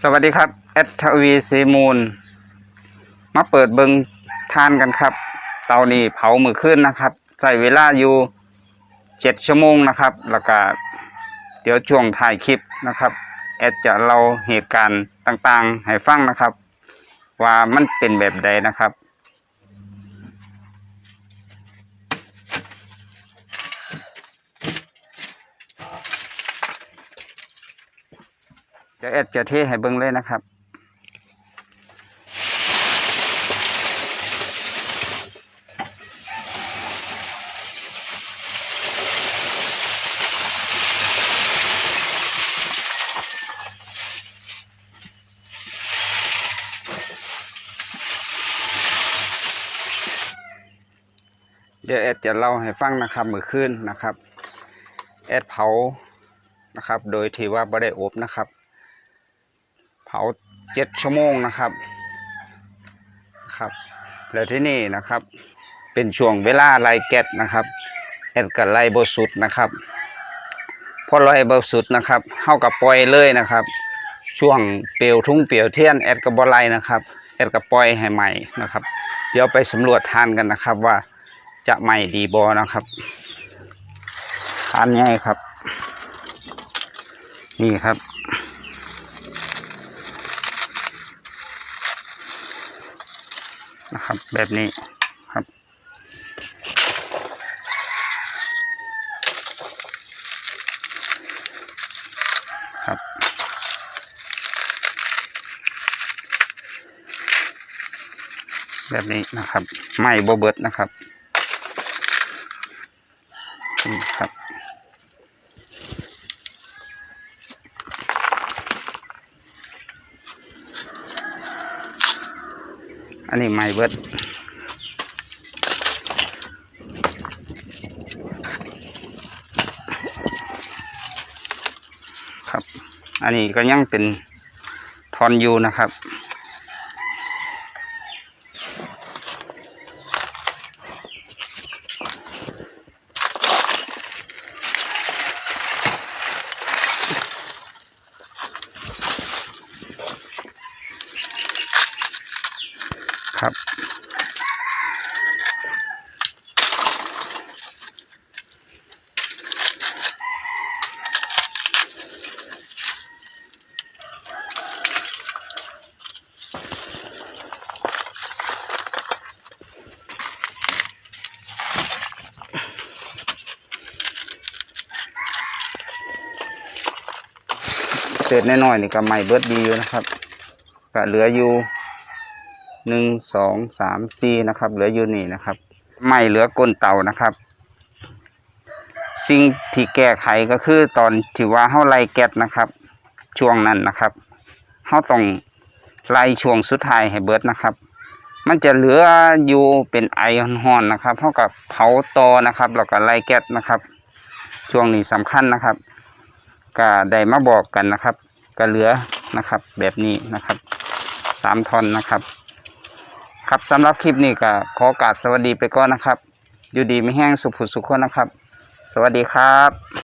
สวัสดีครับแอดทวีซีมูล มาเปิดเบิงทานกันครับ เตานี่เผามือขึ้นนะครับใส่เวลาอยู่เจ็ดชั่วโมงนะครับ แล้วก็เดี๋ยวช่วงถ่ายคลิปนะครับแอดจะเล่าเหตุการณ์ต่างๆ ให้ฟังนะครับ ว่ามันเป็นแบบใดนะครับ ดี๋ยวแอดจะเทให้เบิ่งเลยนะครับ เดี๋ยวแอดจะเล่าให้ฟังนะครับมือขึ้นนะครับ แอดเผานะครับ โดยที่ว่าไม่ได้อบนะครับ ผาเจ็ดชั่วโมงนะครับครับ แล้วที่นี่นะครับ เป็นช่วงเวลาไล่แก๊สนะครับแอดกับไล่บสุดนะครับพอไล่บสุดนะครับเข้ากับปล่อยเลยนะครับ ช่วงเปลวทุ่งเปลวเทียนแอดกับบอไลนะครับแอดกับปล่อยให้ใหม่นะครับ เดี๋ยวไปสำรวจทานกันนะครับว่าจะใหม่ดีบอนะครับทานง่ายครับ นี่ครับ นะครับ แบบนี้ครับครับ แบบนี้นะครับไม่โบเบิดนะครับนี่ครับ อันนี้ไม่เบิดครับ อันนี้ก็ยังเป็นทอนยูนะครับ ครับ เศษน้อยๆนี่ก็ไม่เบิดดีอยู่นะครับก็เหลืออยู่ หนึ่งสองสามสี่นะครับ เหลืออยู่นี่นะครับ ไม่เหลือก้นเตานะครับ สิ่งที่แก้ไขก็คือตอนที่ว่าเฮาไล่แก๊สนะครับ ช่วงนั้นนะครับเฮาต้องไล่ช่วงสุดท้ายให้เบิดนะครับ มันจะเหลืออยู่เป็นไอห่อนๆนะครับเท่ากับเผาตอนะครับแล้วก็ไล่แก๊สนะครับ ช่วงนี้สำคัญนะครับก็ได้มาบอกกันนะครับ ก็เหลือนะครับ แบบนี้นะครับสามท่อนนะครับ ครับสำหรับคลิปนี้ก็ขอกราบสวัสดีไปก่อนนะครับ อยู่ดีไม่แห้งสุขผุดสุขคนนะครับ สวัสดีครับ